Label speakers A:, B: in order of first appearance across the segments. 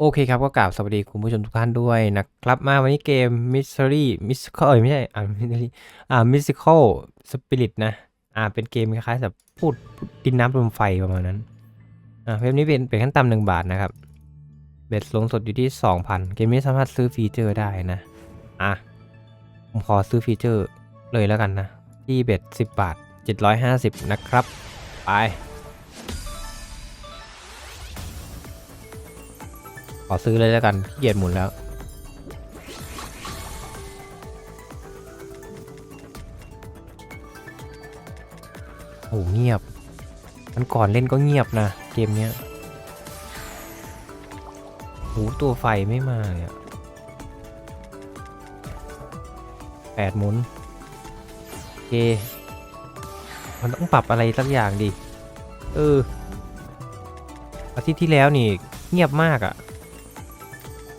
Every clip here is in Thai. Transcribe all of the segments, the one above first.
A: โอเคครับ ก็กราบสวัสดีคุณผู้ชมทุกท่านด้วยนะครับมาวันนี้เกม Mystery Mystical เอ้ยไม่ใช่ อ่า Mystery อ่า Mystical Spirit นะ อ่า เป็นเกมคล้ายๆแบบพูดพูดดินน้ำลมไฟประมาณนั้น อ่าเกมนี้เป็นเป็นขั้นต่ำหนึ่งบาทนะครับ เบ็ดสูงสุดอยู่ที่ 2,000 เกมนี้สามารถซื้อฟีเจอร์ได้นะ อะ ผมขอซื้อฟีเจอร์เลยแล้วกันนะ ที่เบ็ด10 บาท 750 นะครับ ไป ขอซื้อเลยแล้วกันขี้เกียจหมุนแล้วโอ้เงียบ มันก่อนเล่นก็เงียบนะ เกมเนี้ยโหตัวไฟไม่มาเลยอะแปดหมุนโอเค มันต้องปรับอะไรสักอย่างดิ เอออาทิตย์ที่แล้วนี่เงียบมากอะ่ะ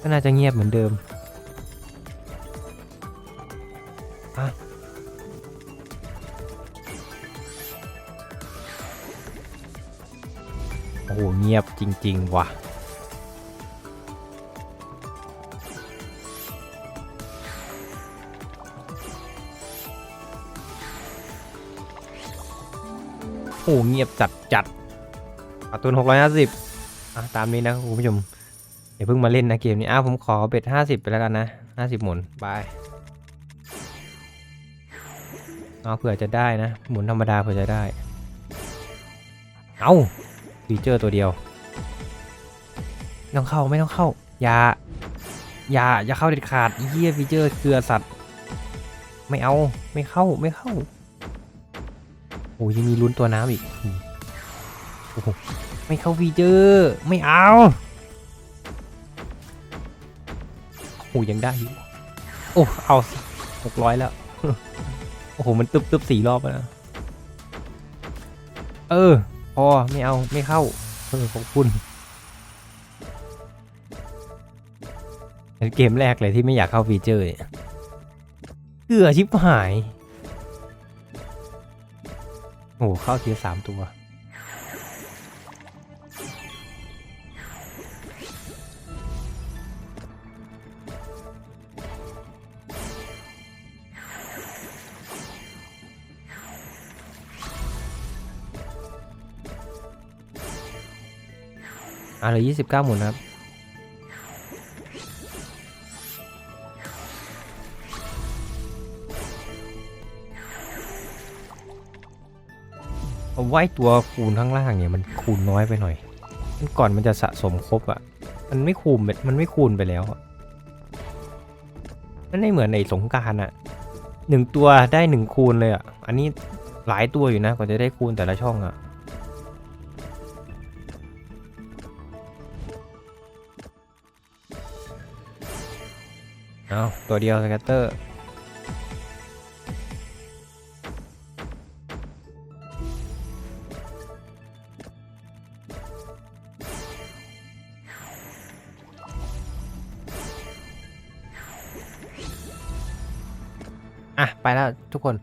A: ก็น่าจะเงียบเหมือนเดิมอะโอ้โหเงียบจริง ๆ ว่ะโอ้เงียบจัดจัดๆการ์ตูนหกร้อยห้าสิบอะตามนี้นะคุณผู้ชม อย่าเพิ่งมาเล่นนะเกมนี้อ้าวผมขอเบ็ดห้าสิบไปแล้วกันนะห้าสิบหมุนบายเอาเผื่อจะได้นะ หมุนธรรมดาเผื่อจะได้ เอาฟีเจอร์ตัวเดียวไม่ต้องเข้าไม่ต้องเข้า อย่า อย่า อย่าเข้าเด็ดขาดเยี่ยฟีเจอร์เกลือสัตว์ ไม่เอาไม่เข้าไม่เข้า โอ้ยยังมีลุ้นตัวน้ำอีกโอ้โหไม่เข้าฟีเจอร์ ไม่เอา โอ้ยังได้อยู่ โอ้ เอาหกร้อยแล้ว โอ้โห มันตึบตึบสี่รอบแล้วนะเออ พอ ไม่เอา ไม่เข้า เออ ขอบคุณเป็นเกมแรกเลยที่ไม่อยากเข้าฟีเจอร์เนี่ยเกือชิบหาย โอ้เข้าทีละสามตัว อะเหลือยี่สิบเก้าหมุนครับผมว่าไอ้ตัวคูณข้างล่างเนี่ยมันคูณน้อยไปหน่อยมันก่อนมันจะสะสมครบอะ่ะ มันไม่คูณไปมันไม่คูณไปแล้วมันไม่เหมือนในสงการอะหนึ่งตัวได้หนึ่งคูณเลยอะ่ะ อันนี้หลายตัวอยู่นะกว่าจะได้คูณแต่ละช่องอะ่ะ เอาตัวเดียวสแกตเตอร์อะ ไปแล้วทุกคน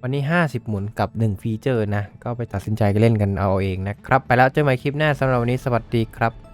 A: วันนี้ 50 หมุนกับ 1 ฟีเจอร์นะ ก็ไปตัดสินใจกันเล่นกันเอาเองนะครับ ไปแล้วเจอกันใหม่คลิปหน้าสำหรับวันนี้สวัสดีครับ